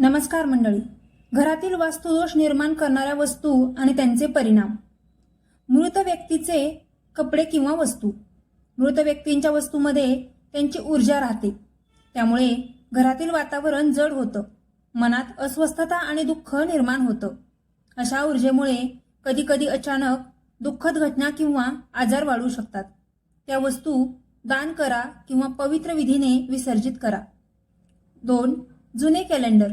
नमस्कार मंडळी. घरातील वास्तुदोष निर्माण करणाऱ्या वस्तू आणि त्यांचे परिणाम. मृत व्यक्तीचे कपडे किंवा वस्तू. मृत व्यक्तींच्या वस्तूमध्ये त्यांची ऊर्जा राहते. त्यामुळे घरातील वातावरण जड होतं. मनात अस्वस्थता आणि दुःख निर्माण होतं. अशा ऊर्जेमुळे कधीकधी अचानक दुःखद घटना किंवा आजार वाढू शकतात. त्या वस्तू दान करा किंवा पवित्र विधीने विसर्जित करा. दोन जुने कॅलेंडर.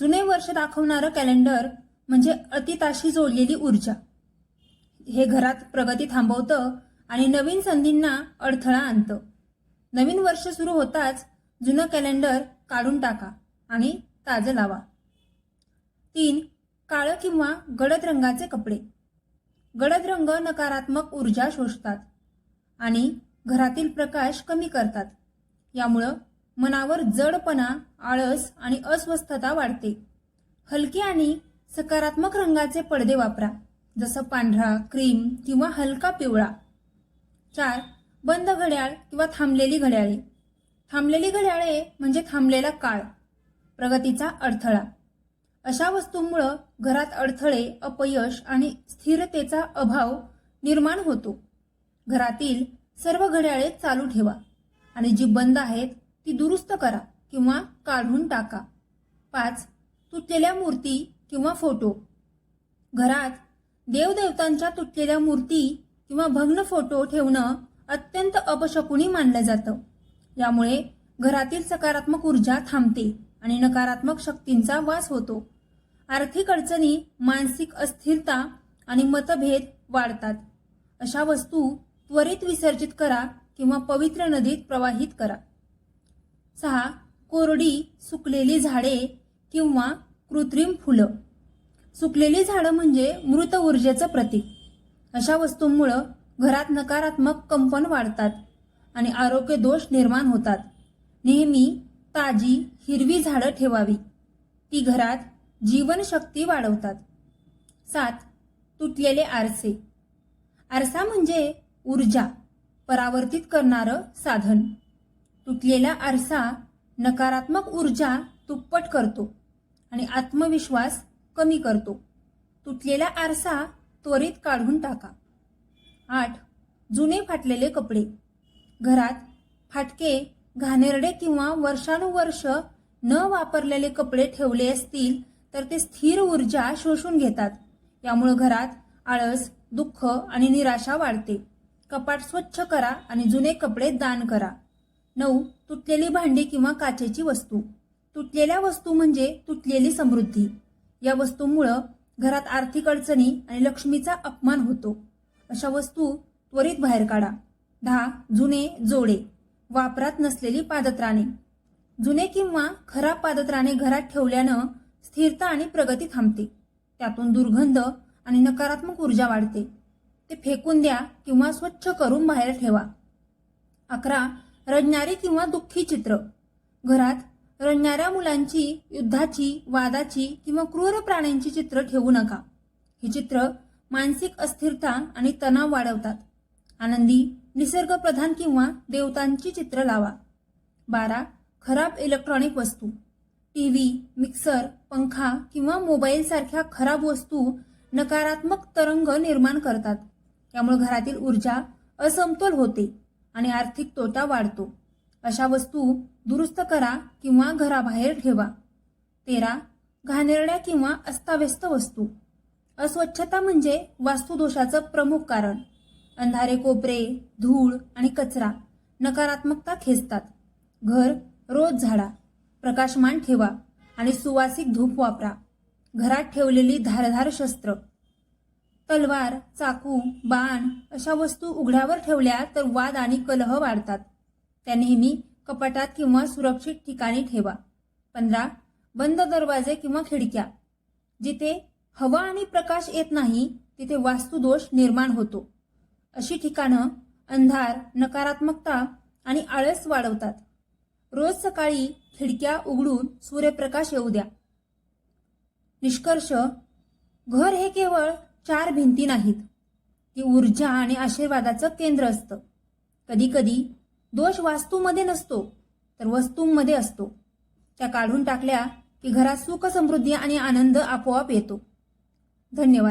जुने वर्ष दाखवणारं कॅलेंडर म्हणजे अतिताशी जोडलेली ऊर्जा. हे घरात प्रगती थांबवतं आणि नवीन संधींना अडथळा आणतं. नवीन वर्ष सुरू होताच जुनं कॅलेंडर काढून टाका आणि ताजं लावा. तीन काळं किंवा गडद रंगाचे कपडे. गडद रंग नकारात्मक ऊर्जा शोषतात आणि घरातील प्रकाश कमी करतात. यामुळं मनावर जडपणा आळस आणि अस्वस्थता वाढते. हलके आणि सकारात्मक रंगाचे पडदे वापरा जसं पांढरा क्रीम किंवा हलका पिवळा. चार बंद घड्याळ किंवा थांबलेली घड्याळे. थांबलेली घड्याळे म्हणजे थांबलेला काळ प्रगतीचा अडथळा. अशा वस्तूंमुळं घरात अडथळे अपयश आणि स्थिरतेचा अभाव निर्माण होतो. घरातील सर्व घड्याळे चालू ठेवा आणि जी बंद आहेत ती दुरुस्त करा किंवा काढून टाका. पाच तुटलेल्या मूर्ती किंवा फोटो. घरात देवदेवतांच्या तुटलेल्या मूर्ती किंवा भग्न फोटो ठेवणं अत्यंत अपशकुनी मानलं जातं. यामुळे घरातील सकारात्मक ऊर्जा थांबते आणि नकारात्मक शक्तींचा वास होतो. आर्थिक अडचणी मानसिक अस्थिरता आणि मतभेद वाढतात. अशा वस्तू त्वरित विसर्जित करा किंवा पवित्र नदीत प्रवाहित करा. सहा कोरडी सुकलेली झाडे किंवा कृत्रिम फुलं. सुकलेली झाडं म्हणजे मृत ऊर्जेचं प्रतीक. अशा वस्तूंमुळं घरात नकारात्मक कंपन वाढतात आणि आरोग्य दोष निर्माण होतात. नेहमी ताजी हिरवी झाडं ठेवावी. ती घरात जीवनशक्ती वाढवतात. सात तुटलेले आरसे. आरसा म्हणजे ऊर्जा परावर्तित करणारं साधन. तुटलेला आरसा नकारात्मक ऊर्जा दुप्पट करतो आणि आत्मविश्वास कमी करतो. तुटलेला आरसा त्वरित काढून टाका. आठ. जुने फाटलेले कपडे. घरात फाटके घाणेरडे किंवा वर्षानुवर्ष न वापरलेले कपडे ठेवले असतील तर ते स्थिर ऊर्जा शोषून घेतात. यामुळे घरात आळस दुःख आणि निराशा वाढते. कपाट स्वच्छ करा आणि जुने कपडे दान करा. नऊ तुटलेली भांडी किंवा काचेची वस्तू. तुटलेल्या वस्तू म्हणजे तुटलेली समृद्धी. या वस्तूमुळं घरात आर्थिक अडचणी आणि लक्ष्मीचा अपमान होतो. अशा वस्तू त्वरित बाहेर काढा. दहा जुने जोडे. वापरात नसलेली पादत्राणे. जुने किंवा खराब पादत्राणे घरात ठेवल्यानं स्थिरता आणि प्रगती थांबते. त्यातून दुर्गंध आणि नकारात्मक ऊर्जा वाढते. ते फेकून द्या किंवा स्वच्छ करून बाहेर ठेवा. अकरा रडणारे किंवा दुःखी चित्र. घरात रडणाऱ्या मुलांची युद्धाची वादाची किंवा क्रूर प्राण्यांची चित्र ठेवू नका. ही चित्र मानसिक अस्थिरता आणि तणाव वाढवतात. आनंदी निसर्गप्रधान किंवा देवतांची चित्र लावा. बारा खराब इलेक्ट्रॉनिक वस्तू. टी व्ही मिक्सर पंखा किंवा मोबाईलसारख्या खराब वस्तू नकारात्मक तरंग निर्माण करतात. त्यामुळे घरातील ऊर्जा असमतोल होते. आणि आर्थिक तोटा वाढतो. अशा वस्तू दुरुस्त करा किंवा घराबाहेर ठेवा. तेरा घाणेरड्या किंवा अस्ताव्यस्त वस्तू. अस्वच्छता म्हणजे वास्तुदोषाचं प्रमुख कारण. अंधारे कोपरे धूळ आणि कचरा नकारात्मकता खेचतात. घर रोज झाडा. प्रकाशमान ठेवा आणि सुवासिक धूप वापरा. घरात ठेवलेली धारधार शस्त्र. तलवार चाकू बाण अशा वस्तू उघड्यावर ठेवल्या तर वाद आणि कलह वाढतात. त्या नेहमी कपाटात किंवा सुरक्षित ठिकाणी ठेवा. पंधरा बंद दरवाजे किंवा खिडक्या. जिथे हवा आणि प्रकाश येत नाही तिथे वास्तुदोष निर्माण होतो. अशी ठिकाणं अंधार नकारात्मकता आणि आळस वाढवतात. रोज सकाळी खिडक्या उघडून सूर्यप्रकाश येऊ द्या. निष्कर्ष घर हे केवळ चार भिंती नाहीत. ती ऊर्जा आणि आशीर्वादाचं केंद्र असतं. कधीकधी दोष वास्तूमध्ये नसतो तर वस्तूंमध्ये असतो. त्या काढून टाकल्या की घरात सुख समृद्धी आणि आनंद आपोआप येतो. धन्यवाद.